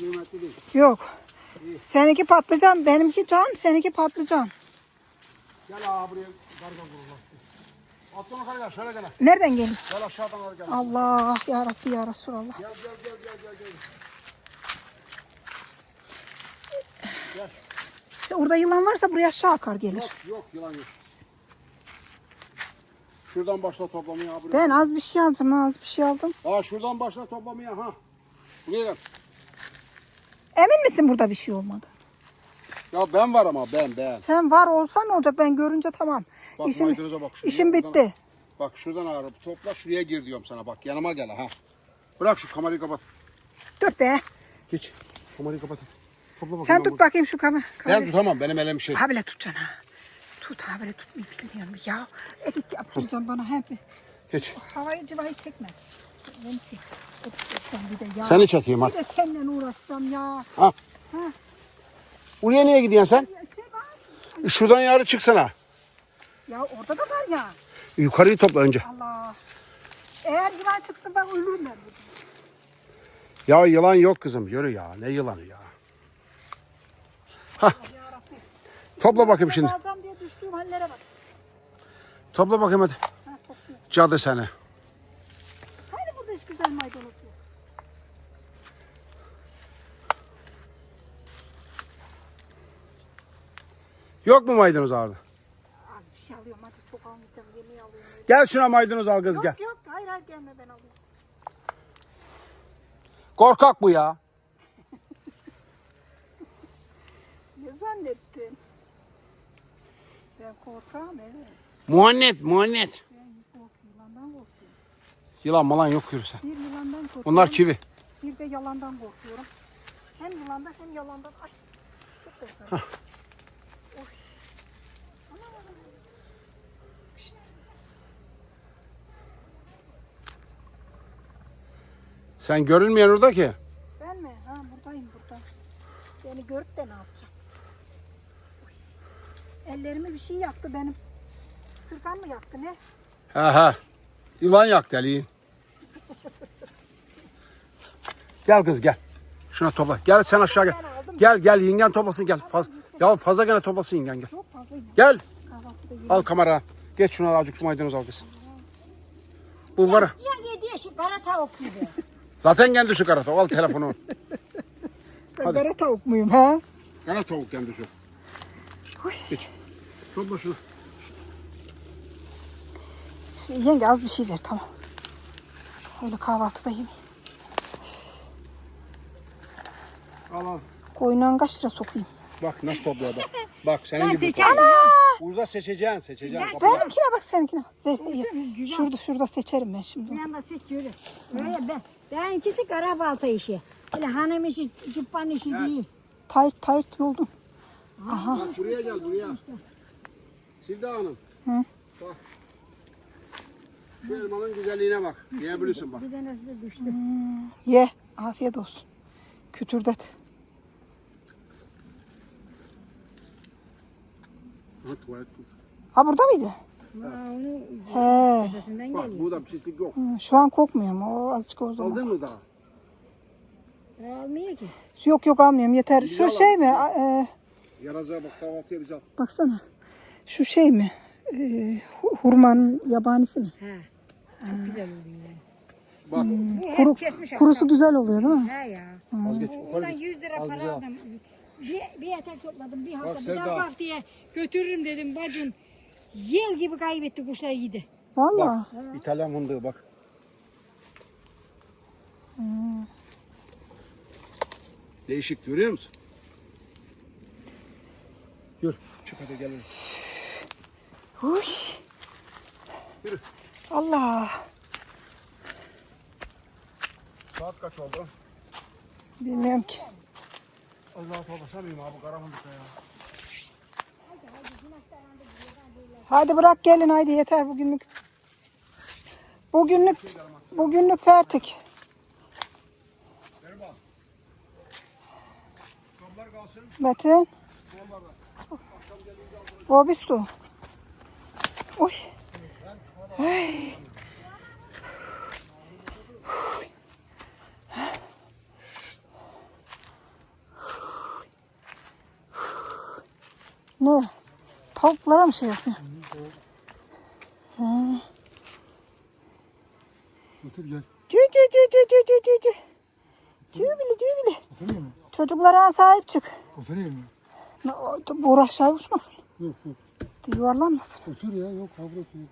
Değil. Yok. Seninki patlıcan, benimki can, seninki patlıcan. Gel abi buraya karga vurulur. Atla yukarı gel şöyle gel. Nereden gelin? Gel aşağıdan al gel. Allah ya Rabbi ya Resulallah. Gel gel gel gel gel. gel. Orada yılan varsa buraya aşağı akar gelir. Yok yok yılan yok. Şuradan başla toplamaya abi. Ben az bir şey alacağım, az bir şey aldım. Aa şuradan başla toplamaya ha. Buraya gel. Emin misin burada bir şey olmadı? Ya ben var ama ben ben. Sen var olsan ne olacak ben görünce tamam. Bak İşim, maydanoza bak. şuraya, işim buradan- bitti. Bak şuradan ağrıp topla şuraya gir diyorum sana bak yanıma gel ha. Bırak şu kamerayı kapat. Dur be. Geç. Kamerayı kapat. Topla bakayım. Sen tut bunu. bakayım şu kamera. Ben tutamam benim elim şey. Ha bile tutacaksın ha. Tut ha bile tutmayı bilmiyorum ya. Edit yaptıracaksın bana hep. Geç. Havayı cıvayı çekme. Bir de ya. Seni çekeyim Bir hadi. de seninle uğraşacağım ya. Ha. Ha. Oraya niye gidiyorsun sen? Şey. Şuradan yarı çıksana. Ya orada da var ya. Yukarıyı topla önce. Allah. Eğer yılan çıksın ben ölürüm ben. Ya yılan yok kızım. Yürü ya. Ne yılanı ya. Yarabbim. Topla bakayım şimdi. Alacağım diye düştüğüm hallere bak. Topla bakayım hadi. Ha topluyorum. Cadı seni. Hani burada hiç güzel maydanoz yok. Yok mu maydanoz ağrıda? Az bir şey alıyorum hadi çok almayacağım yemeği alıyorum. Gel şuna maydanoz al kız gel. Yok yok hayır hayır gelme ben alayım. Korkak bu ya. Ne zannettin? Ben korkağım evet. Ben kork, yılandan korkuyorum. Yılan malan yok yürü sen. Bir yılandan korkuyorum. Bunlar kivi. Bir de yalandan korkuyorum. Hem yılandan hem yalandan. Ay çok korkarım. Sen görünmeyen orada ki. Ben mi? Ha buradayım burada. Beni görüp de ne yapacak? Ellerimi bir şey yaktı benim. Sırkan mı yaktı ne? Ha ha. Yılan yaktı Ali. Gel kız gel. Şuna topla. Gel sen aşağı gel. Gel gel yengen toplasın gel. Faz, ya fazla gene toplasın yengen gel. Çok. Gel. Al kamera. Geç şuna azıcık maydanoz al kız. Bu var. Ya yedi yaşı kara tavuk gibi. Zaten kendi şu karata. Al telefonu. Ben hadi. kara tavuk muyum ha? Kara tavuk kendi şu. Geç. Topla şunu. Şey, Yenge az bir şey ver tamam. Öyle kahvaltıda yemeyeyim. Al al. Koyundan kaç lira sokayım? Bak nasıl topluyor bak. Bak senin gibi. seçerim. Burada seçeceksin seçeceksin. Bak, Benimkine bak seninkine. Ver. Şurada şurada seçerim ben şimdi. Anda seç yürü. Öyle ben. Benimkisi kara balta işi. Öyle hanım işi, cıppan işi değil. Tayrt tayrt yoldum. Bak buraya gel buraya. Silda Hanım. Hı. Bak. Şu elmanın güzelliğine bak. Yiyebilirsin bak. Bir tanesi de düştü. Ye. Afiyet olsun. Kütürdet. Ha, tuvalet. Ha burada mıydı? Ha, onu He. Bak geliyor. burada pislik yok. Hı, Şu an kokmuyor mu? O azıcık o zaman. Aldın mı daha? Almıyor ki. Yok yok almıyorum yeter. Şu Yalan. şey mi? A- e, Yaraza bak kahvaltıya biz al. baksana. Şu şey mi? E, hu- hurmanın yabanisi mi? Ha. Çok güzel oluyor yani. Bak Bu hep Kuru, kesmiş kurusu güzel oluyor değil mi? He ya. az geç. Ondan 100 lira para aldım. Bir, bir etek topladım bir hafta. Bir Sevda. daha bak diye götürürüm dedim bacım. Yel gibi kaybetti kuşlar yedi. Valla. Bak İtalyan fındığı bak. Değişik görüyor musun? Yürü çık hadi gelelim. Uy. Yürü. Allah. Saat kaç oldu? Bilmiyorum ki. Allah toplasamıyorum abi kara fındık ya. Hadi bırak gelin haydi yeter bugünlük. Bugünlük bugünlük fertik. Metin. Bobistu. Oy. Ay. Ne? Tavuklara mı şey yapıyor? He. Otur gel. Cü cü cü cü cü cü cü cü. Cübili cübili. Oturayım mı? Çocuklara sahip çık. Ne- o- Bu aşağı uçmasın. Yok yok. Yuvarlanmasın. Otur ya yok kavga etmiyor.